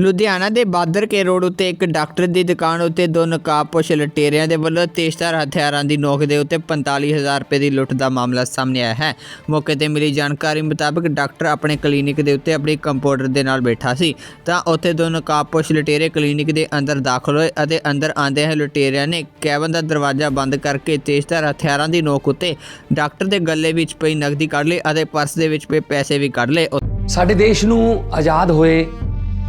ਲੁਧਿਆਣਾ ਦੇ ਬਾਦਰ ਕੇ ਰੋਡ ਉੱਤੇ ਇੱਕ ਡਾਕਟਰ ਦੀ ਦੁਕਾਨ ਉੱਤੇ ਦੋ ਨਕਾਬਪੋਸ਼ ਲਟੇਰਿਆਂ ਦੇ ਵੱਲੋਂ ਤੇਜ਼ਧਾਰ ਹਥਿਆਰਾਂ ਦੀ ਨੋਕ ਦੇ ਉੱਤੇ 45000 ਰੁਪਏ ਦੀ ਲੁੱਟ ਦਾ ਮਾਮਲਾ ਸਾਹਮਣੇ ਆਇਆ ਹੈ। ਮੌਕੇ ਤੇ ਮਿਲੀ ਜਾਣਕਾਰੀ ਮੁਤਾਬਕ ਡਾਕਟਰ ਆਪਣੇ ਕਲੀਨਿਕ ਦੇ ਉੱਤੇ ਆਪਣੀ ਕੰਪਾਊਂਡਰ ਦੇ ਨਾਲ ਬੈਠਾ ਸੀ। ਤਾਂ ਉੱਥੇ ਦੋ ਨਕਾਬਪੋਸ਼ ਲਟੇਰੇ ਕਲੀਨਿਕ ਦੇ ਅੰਦਰ ਦਾਖਲ ਹੋਏ ਅਤੇ ਅੰਦਰ ਆਂਦਿਆਂ ਹੀ ਲੁਟੇਰਿਆਂ ਨੇ ਕੈਬਨ ਦਾ ਦਰਵਾਜ਼ਾ ਬੰਦ ਕਰਕੇ ਤੇਜ਼ਧਾਰ ਹਥਿਆਰਾਂ ਦੀ ਨੋਕ ਉੱਤੇ ਡਾਕਟਰ ਦੇ ਗੱਲੇ ਵਿੱਚ ਪਈ ਨਕਦੀ ਕੱਢ ਲਈ ਅਤੇ ਪਰਸ ਦੇ ਵਿੱਚ ਪਏ ਪੈਸੇ ਵੀ ਕੱਢ ਲਏ। ਸਾਡੇ ਦੇਸ਼ ਨੂੰ ਆਜ਼ਾਦ ਹੋਏ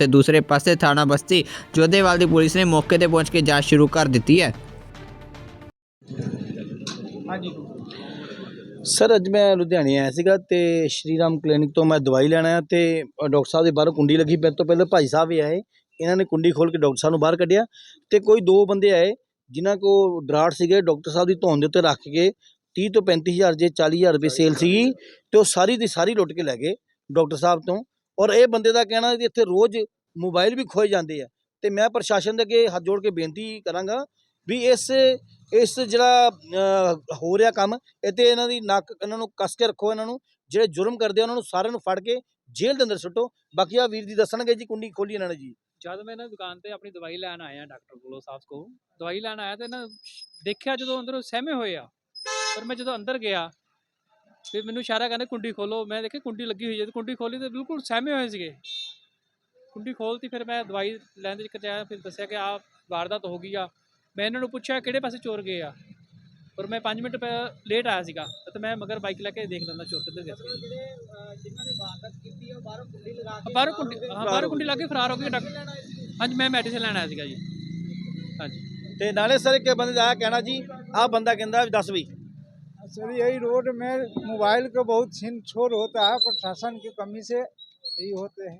ਤੇ ਦੂਸਰੇ ਪਾਸੇ ਥਾਣਾ ਬਸਤੀ ਜੋਧੇਵਾਲ ਦੀ ਪੁਲਿਸ ਨੇ ਮੌਕੇ ਤੇ ਪਹੁੰਚ ਕੇ ਜਾਂਚ ਸ਼ੁਰੂ ਕਰ ਦਿੱਤੀ ਹੈ। ਸਰ ਅੱਜ ਮੈਂ ਲੁਧਿਆਣੇ ਆਇਆ ਸੀਗਾ ਤੇ ਸ਼੍ਰੀ ਰਾਮ ਕਲੀਨਿਕ ਤੋਂ ਮੈਂ ਦਵਾਈ ਲੈਣ ਆਇਆ ਤੇ ਡਾਕਟਰ ਸਾਹਿਬ ਦੇ ਬਾਹਰ ਕੁੰਡੀ ਲੱਗੀ। ਮੇਰੇ ਤੋਂ ਪਹਿਲਾਂ ਭਾਈ ਸਾਹਿਬ ਵੀ ਆਏ। ਇਹਨਾਂ ਨੇ ਕੁੰਡੀ ਖੋਲ ਕੇ ਡਾਕਟਰ ਸਾਹਿਬ ਨੂੰ ਬਾਹਰ ਕੱਢਿਆ ਤੇ ਕੋਈ ਦੋ ਬੰਦੇ ਆਏ ਜਿਨ੍ਹਾਂ ਕੋ ਡਰਾਟ ਸੀਗੇ। ਡਾਕਟਰ ਸਾਹਿਬ ਦੀ ਧੌਣ ਦੇ ਉੱਤੇ ਰੱਖ ਕੇ 30 ਤੋਂ 35000 ਜੇ 40000 ਰੁਪਏ ਸੇਲ ਸੀਗੀ ਤੇ ਉਹ ਸਾਰੀ ਦੀ ਸਾਰੀ ਲੁੱਟ ਕੇ ਲੈ ਗਏ ਡਾਕਟਰ ਸਾਹਿਬ ਤੋਂ। ਔਰ ਇਹ ਬੰਦੇ ਦਾ ਕਹਿਣਾ ਕਿ ਇੱਥੇ ਰੋਜ਼ ਮੋਬਾਈਲ ਵੀ ਖੋਏ ਜਾਂਦੇ ਆ। ਤੇ ਮੈਂ ਪ੍ਰਸ਼ਾਸਨ ਦੇ ਅੱਗੇ ਹੱਥ ਜੋੜ ਕੇ ਬੇਨਤੀ ਕਰਾਂਗਾ ਵੀ ਇਸ ਇਸ ਜਿਹੜਾ ਹੋ ਰਿਹਾ ਕੰਮ ਇਹ ਤੇ ਇਹਨਾਂ ਦੀ ਨੱਕ, ਇਹਨਾਂ ਨੂੰ ਕੱਸ ਕੇ ਰੱਖੋ ਇਹਨਾਂ ਨੂੰ, ਜਿਹੜੇ ਜੁਰਮ ਕਰਦੇ ਆ ਉਹਨਾਂ ਨੂੰ ਸਾਰਿਆਂ ਨੂੰ ਫੜ ਕੇ ਜੇਲ੍ਹ ਦੇ ਅੰਦਰ ਸੁੱਟੋ। ਬਾਕੀ ਆ ਵੀਰ ਜੀ ਦੱਸਣਗੇ ਜੀ ਕੁੰਡੀ ਖੋਲੀ ਇਹਨਾਂ ਨੇ ਜੀ। ਜਦ ਮੈਂ ਨਾ ਦੁਕਾਨ ਤੇ ਆਪਣੀ ਦਵਾਈ ਲੈਣ ਆਇਆ ਡਾਕਟਰ ਕੋਲੋਂ ਸਾਹਿਬ ਕੋਲ ਦਵਾਈ ਲੈਣ ਆਇਆ ਤੇ ਨਾ ਦੇਖਿਆ ਜਦੋਂ ਅੰਦਰੋਂ ਸਹਿਮੇ ਹੋਏ ਆ। ਪਰ ਮੈਂ ਜਦੋਂ ਅੰਦਰ ਗਿਆ ਵੀ ਮੈਨੂੰ ਇਸ਼ਾਰਾ ਕਹਿੰਦੇ ਕੁੰਡੀ ਖੋਲੋ। ਮੈਂ ਦੇਖਿਆ ਕੁੰਡੀ ਲੱਗੀ ਹੋਈ ਹੈ ਤੇ ਕੁੰਡੀ ਖੋਲੀ ਤੇ ਬਿਲਕੁਲ ਸਹਿਮੇ ਹੋਏ ਸੀਗੇ। ਕੁੰਡੀ ਖੋਲਤੀ, ਫਿਰ ਮੈਂ ਦਵਾਈ ਲੈਣ ਦੇ ਚੱਕਰ 'ਚ ਆਇਆ, ਫਿਰ ਦੱਸਿਆ ਕਿ ਆਹ ਵਾਰਦਾਤ ਹੋ ਗਈ ਆ। ਮੈਂ ਇਹਨਾਂ ਨੂੰ ਪੁੱਛਿਆ ਕਿਹੜੇ ਪਾਸੇ ਚੋਰ ਗਏ ਆ। ਪਰ ਮੈਂ 5 ਮਿੰਟ ਲੇਟ ਆਇਆ ਸੀਗਾ ਤੇ ਮੈਂ ਮਗਰ ਬਾਈਕ ਲੈ ਕੇ ਦੇਖ ਲੈਂਦਾ ਚੋਰ ਕਿੱਧਰ ਗਏ ਜਿਨ੍ਹਾਂ ਨੇ ਵਾਰਦਾਤ ਕੀਤੀ ਉਹ ਬਾਹਰੋਂ ਕੁੰਡੀ ਲਗਾ ਬਾਹਰੋਂ ਕੁੰਡੀ ਹਾਂ, ਬਾਹਰੋਂ ਕੁੰਡੀ ਲਾ ਕੇ ਫਰਾਰ ਹੋ ਗਏ ਡਾਕਟਰ ਹਾਂਜੀ, ਮੈਂ ਮੈਡੀਸਨ ਲੈਣ ਆਇਆ ਸੀਗਾ ਜੀ। ਹਾਂਜੀ। ਤੇ ਨਾਲੇ ਸਰ ਇੱਕ ਬੰਦੇ ਦਾ ਕਹਿਣਾ ਜੀ, ਆਹ ਬੰਦਾ ਕਹਿੰਦਾ ਵੀ ਦੱਸ ਵੀ। सर यही रोड में मोबाइल का बहुत छीन छोड़ होता है प्रशासन की कमी से यही होते हैं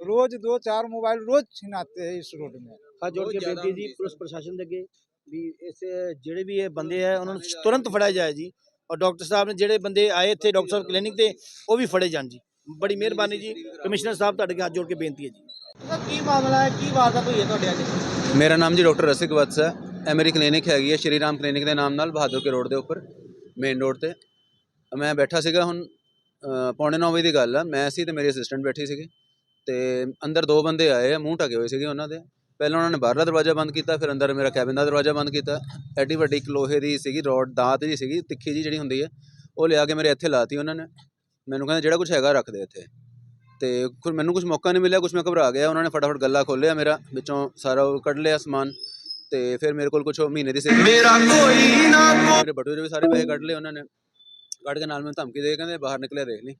रोज दो चार मोबाइल रोज छिनाते हैं इस रोड में ਹੱਥ ਜੋੜ ਕੇ ਬੇਨਤੀ ਜੀ ਪੁਲਿਸ ਪ੍ਰਸ਼ਾਸਨ ਦੇ ਅੱਗੇ ਵੀ ਇਸ ਜਿਹੜੇ ਵੀ ਇਹ ਬੰਦੇ ਆ ਉਹਨਾਂ ਨੂੰ ਤੁਰੰਤ ਫੜਿਆ ਜਾਏ ਜੀ ਔਰ ਡਾਕਟਰ ਸਾਹਿਬ ਨੇ ਜਿਹੜੇ ਬੰਦੇ ਆਏ ਇੱਥੇ ਡਾਕਟਰ ਸਾਹਿਬ ਕਲੀਨਿਕ ਤੇ ਉਹ ਵੀ ਫੜੇ ਜਾਣ ਜੀ ਬੜੀ ਮਿਹਰਬਾਨੀ ਜੀ ਕਮਿਸ਼ਨਰ ਸਾਹਿਬ ਤੁਹਾਡੇ ਅੱਗੇ ਹੱਥ ਜੋੜ ਕੇ ਬੇਨਤੀ ਹੈ ਜੀ ਕੀ ਮਾਮਲਾ ਹੈ ਕੀ ਵਾਰਦਾਤ ਹੋਈ ਹੈ ਤੁਹਾਡੇ ਅੱਜ ਮੇਰਾ ਨਾਮ ਜੀ ਡਾਕਟਰ ਰਸਿਕ ਵਤਸ ਹੈ ਇਹ ਮੇਰੀ ਕਲੀਨਿਕ ਹੈਗੀ ਹੈ ਸ਼੍ਰੀ ਰਾਮ ਕਲੀਨਿਕ ਦੇ ਨਾਮ ਨਾਲ ਬਹਾਦਰ ਕੇ ਰੋਡ ਦੇ ਉੱਪਰ ਮੇਨ ਰੋਡ ਤੇ। ਮੈਂ ਬੈਠਾ ਸੀਗਾ ਹੁਣ ਪੌਣੇ 9 ਵਜੇ ਦੀ ਗੱਲ ਆ। ਮੈਂ ਸੀ ਤੇ ਮੇਰੀ ਅਸਿਸਟੈਂਟ ਬੈਠੀ ਸੀਗੀ। ਤੇ ਅੰਦਰ ਦੋ ਬੰਦੇ ਆਏ ਆ ਮੂੰਹ ਢਕੇ ਹੋਏ ਸੀਗੇ ਉਹਨਾਂ ਦੇ। ਪਹਿਲਾਂ ਉਹਨਾਂ ਨੇ ਬਾਹਰਲਾ ਦਰਵਾਜ਼ਾ ਬੰਦ ਕੀਤਾ, ਫਿਰ ਅੰਦਰ ਮੇਰਾ ਕੈਬਿਨ ਦਾ ਦਰਵਾਜ਼ਾ ਬੰਦ ਕੀਤਾ। ਐਡੀ ਵੱਡੀ ਇੱਕ ਲੋਹੇ ਦੀ ਸੀਗੀ, ਰੋਡ, ਦਾਤ ਜੀ ਸੀਗੀ, ਤਿੱਖੀ ਜੀ ਜਿਹੜੀ ਹੁੰਦੀ ਹੈ ਉਹ ਲਿਆ ਕੇ ਮੇਰੇ ਇੱਥੇ ਲਾਤੀ ਉਹਨਾਂ ਨੇ। ਮੈਨੂੰ ਕਹਿੰਦਾ, ਜਿਹੜਾ ਕੁਝ ਹੈਗਾ ਰੱਖ ਦੇ ਇੱਥੇ। ਤੇ ਫਿਰ ਮੈਨੂੰ ਕੁਝ ਮੌਕਾ ਨਹੀਂ ਮਿਲਿਆ ਕੁਝ ਮੈਂ ਘਬਰਾ ਗਿਆ। ਉਹਨਾਂ ਨੇ ਫਟਾਫਟ ਗੱਲਾ ਖੋਲ੍ਹਿਆ ਮੇਰਾ, ਵਿੱਚੋਂ ਸਾਰਾ ਉਹ ਕੱਢ ਲਿਆ ਸਮਾਨ। ਤੇ ਫਿਰ ਮੇਰੇ ਕੋਲ ਕੁਝ ਮਹੀਨੇ ਦੀ ਸੀ ਮੇਰਾ ਕੋਈ ਨਾ ਮੇਰੇ ਬਟੂਏ ਦੇ ਵੀ ਸਾਰੇ ਪੈਸੇ ਕੱਢ ਲਏ ਉਹਨਾਂ ਨੇ। ਕੱਢ ਕੇ ਨਾਲ ਮੈਨੂੰ ਧਮਕੀ ਦੇ ਕੇ ਕਹਿੰਦੇ ਬਾਹਰ ਨਿਕਲਿਆ ਦੇਖ ਲਈ।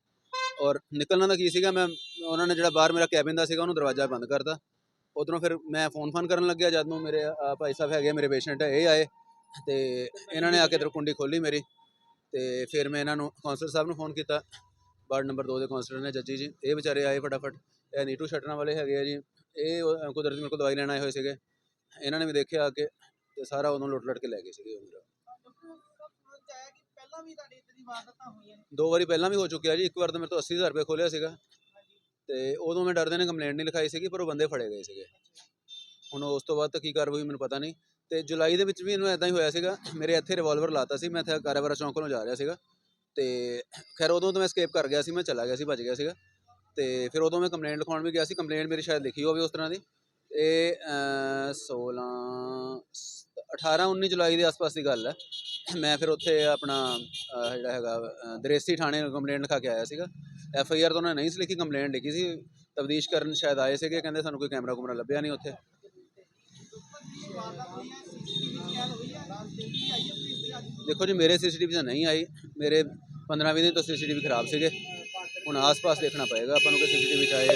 ਔਰ ਨਿਕਲਣਾ ਦਾ ਕੀ ਸੀਗਾ ਮੈਂ ਉਹਨਾਂ ਨੇ ਜਿਹੜਾ ਬਾਹਰ ਮੇਰਾ ਕੈਬਿਨ ਦਾ ਸੀਗਾ ਉਹਨੂੰ ਦਰਵਾਜ਼ਾ ਬੰਦ ਕਰਤਾ। ਉਧਰੋਂ ਫਿਰ ਮੈਂ ਫੋਨ ਫੋਨ ਕਰਨ ਲੱਗਿਆ ਜਦ ਨੂੰ ਮੇਰੇ ਭਾਈ ਸਾਹਿਬ ਹੈਗੇ ਮੇਰੇ ਪੇਸ਼ੈਂਟ ਇਹ ਆਏ। ਤੇ ਇਹਨਾਂ ਨੇ ਆ ਕੇ ਦਰ ਕੁੰਡੀ ਖੋਲੀ ਮੇਰੀ। ਤੇ ਫਿਰ ਮੈਂ ਇਹਨਾਂ ਨੂੰ ਕਾਉਂਸਲਰ ਸਾਹਿਬ ਨੂੰ ਫੋਨ ਕੀਤਾ। ਵਾਰਡ ਨੰਬਰ 2 ਦੇ ਕਾਉਂਸਲਰ ਨੇ ਜੱਜੀ ਜੀ ਇਹ ਵਿਚਾਰੇ ਆਏ ਫਟਾਫਟ। ਇਹ ਨੀਟੂ ਛੱਡਣ ਵਾਲੇ ਹੈਗੇ ਆ ਜੀ। ਇਹ ਉਹ ਕੁਦਰਤੀ ਮੇਰੇ ਕੋਲ ਦਵਾਈ ਲੈਣ ਆਏ ਹੋਏ ਸੀਗੇ। ਇਹਨਾਂ ਨੇ ਵੀ ਦੇਖਿਆ ਆ ਕੇ ਤੇ ਸਾਰਾ ਉਦੋਂ ਲੁੱਟ ਲੁੱਟ ਕੇ ਲੈ ਗਏ ਸੀਗੇ ਉਹ ਮੇਰਾ। ਪਹਿਲਾਂ ਵੀ ਤੁਹਾਡੀ ਇਤਨੀ ਵਾਰਦਾਤਾਂ ਹੋਈਆਂ ਦੋ ਵਾਰੀ ਪਹਿਲਾਂ ਵੀ ਹੋ ਚੁੱਕਿਆ ਜੀ, ਇੱਕ ਵਾਰ ਤਾਂ ਮੇਰੇ ਤੋਂ 80000 ਰੁਪਏ ਖੋਲਿਆ ਸੀਗਾ। ਤੇ ਉਦੋਂ ਮੈਂ ਡਰਦੇ ਨੇ ਕੰਪਲੇਂਟ ਨਹੀਂ ਲਿਖਾਈ ਸੀਗੀ, ਪਰ ਉਹ ਬੰਦੇ ਫੜੇ ਗਏ ਸੀਗੇ। ਹੁਣ ਉਸ ਤੋਂ ਬਾਅਦ ਤਾਂ ਕੀ ਕਾਰਵਾਈ ਮੈਨੂੰ ਪਤਾ ਨਹੀਂ। ਤੇ ਜੁਲਾਈ ਦੇ ਵਿੱਚ ਵੀ ਇਹਨੂੰ ਐਦਾਂ ਹੀ ਹੋਇਆ ਸੀਗਾ, ਮੇਰੇ ਇੱਥੇ ਰਿਵਾਲਵਰ ਲਾਤਾ ਸੀ, ਮੈਂ ਇੱਥੇ ਕਾਰਾਵਾਰਾ ਚੌਂਕ ਵੱਲੋਂ ਜਾ ਰਿਹਾ ਸੀਗਾ। ਤੇ ਖੈਰ ਉਦੋਂ ਤਾਂ ਮੈਂ ਸਕੇਪ ਕਰ ਗਿਆ ਸੀ, ਮੈਂ ਚਲਾ ਗਿਆ ਸੀ, ਭੱਜ ਗਿਆ ਸੀਗਾ। ਤੇ ਫਿਰ ਉਦੋਂ ਮੈਂ ਕੰਪਲੇਂਟ ਲਿਖਾਉਣ ਵੀ ਗਿਆ ਸੀ ਕੰਪਲੇਂਟ ਮੇਰੀ ਸ਼ਾਇਦ ਲਿਖੀ ਹੋਵੇ ਉਸ ਤਰ੍ਹਾਂ ਦੀ। ਇਹ ਅਹ, 16 18 19 ਜੁਲਾਈ ਦੇ ਆਸ-ਪਾਸ ਦੀ ਗੱਲ ਹੈ। ਮੈਂ ਫਿਰ ਉੱਥੇ ਆਪਣਾ ਜਿਹੜਾ ਹੈਗਾ ਦਰੇਸੀ ਥਾਣੇ ਨੂੰ ਕੰਪਲੇਂਟ ਲਿਖਾ ਕੇ ਆਇਆ ਸੀਗਾ। ਐਫ ਆਈ ਆਰ ਤਾਂ ਉਹਨਾਂ ਨੇ ਨਹੀਂ ਸੀ ਲਿਖੀ ਕੰਪਲੇਂਟ ਲਿਖੀ ਸੀ। ਤਬਦੀਸ਼ ਕਰਨ ਸ਼ਾਇਦ ਆਏ ਸੀਗੇ ਕਹਿੰਦੇ ਸਾਨੂੰ ਕੋਈ ਕੈਮਰਾ ਕੁਮਰਾ ਲੱਭਿਆ ਨਹੀਂ ਉੱਥੇ। ਦੇਖੋ ਜੀ ਮੇਰੇ ਸੀਸੀਟੀਵੀ ਤਾਂ ਨਹੀਂ ਆਈ। ਮੇਰੇ 15 20 ਦਿਨ ਤੋਂ ਸੀਸੀਟੀਵੀ ਖਰਾਬ ਸੀਗੇ। ਹੁਣ ਆਸ-ਪਾਸ ਦੇਖਣਾ ਪਏਗਾ ਆਪਾਂ ਨੂੰ ਕਿ ਸੀਸੀਟੀਵੀ ਚ ਆਏ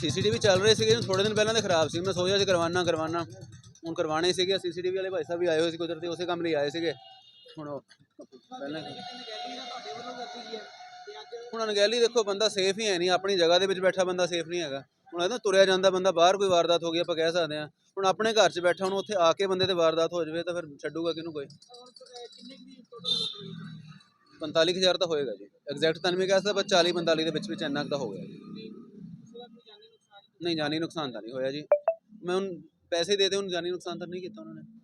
ਸੀਸੀਟੀਵੀ ਚੱਲ ਰਹੇ ਸੀਗੇ ਥੋੜੇ ਦਿਨ ਪਹਿਲਾਂ ਤੇ ਖਰਾਬ ਸੀ। ਮੈਂ ਸੋਚਿਆ ਸੀ ਕਰਵਾਨਾ ਕਰਵਾਨਾ ਹੁਣ ਕਰਵਾਣੇ ਸੀਗੇ। ਸੀਸੀਟੀਵੀ ਵਾਲੇ ਭਾਈ ਸਾਹਿਬ ਵੀ ਆਏ ਹੋਏ ਸੀ ਕੁਦਰਤੀ ਉਸੇ ਕੰਮ ਲਈ ਆਏ ਸੀਗੇ। ਹੁਣ ਪਹਿਲਾਂ ਦਾ ਹੁਣ ਅਣਗਹਿਲੀ ਦੇਖੋ ਬੰਦਾ ਸੇਫ ਹੀ ਹੈ ਨਹੀਂ। ਆਪਣੀ ਜਗ੍ਹਾ ਦੇ ਵਿੱਚ ਬੈਠਾ ਬੰਦਾ ਸੇਫ ਨਹੀਂ ਹੈਗਾ। ਹੁਣ ਇਹ ਤਾਂ ਤੁਰਿਆ ਜਾਂਦਾ ਬੰਦਾ ਬਾਹਰ ਕੋਈ ਵਾਰਦਾਤ ਹੋ ਗਈ ਆਪਾਂ ਕਹਿ ਸਕਦੇ ਹਾਂ। ਹੁਣ ਆਪਣੇ ਘਰ 'ਚ ਬੈਠਾ ਹੁਣ ਉੱਥੇ ਆ ਕੇ ਬੰਦੇ ਤੇ ਵਾਰਦਾਤ ਹੋ ਜਾਵੇ ਤਾਂ ਫਿਰ ਛੱਡੂਗਾ ਕਿਹਨੂੰ ਕੋਈ? ਕਿੰਨੇ ਕੁ ਦੀ 45000 ਤਾਂ ਹੋਏਗਾ ਜੀ। ਐਗਜ਼ੈਕਟ ਤਾਂ ਮੈਂ ਕਹਿ ਸਕਦਾ ਪਰ 40 45 ਦੇ ਵਿੱਚ ਵਿੱਚ ਇੰਨਾ ਕੁ ਤਾਂ ਹੋ ਗਿਆ ਜੀ। ਨਹੀਂ, ਜਾਨੀ ਨੁਕਸਾਨ ਤਾਂ ਨਹੀਂ ਹੋਇਆ ਜੀ। ਮੈਂ ਹੁਣ ਪੈਸੇ ਦੇ ਦੇ ਹੁਣ ਜਾਨੀ ਨੁਕਸਾਨ ਤਾਂ ਨਹੀਂ ਕੀਤਾ ਉਹਨਾਂ ਨੇ।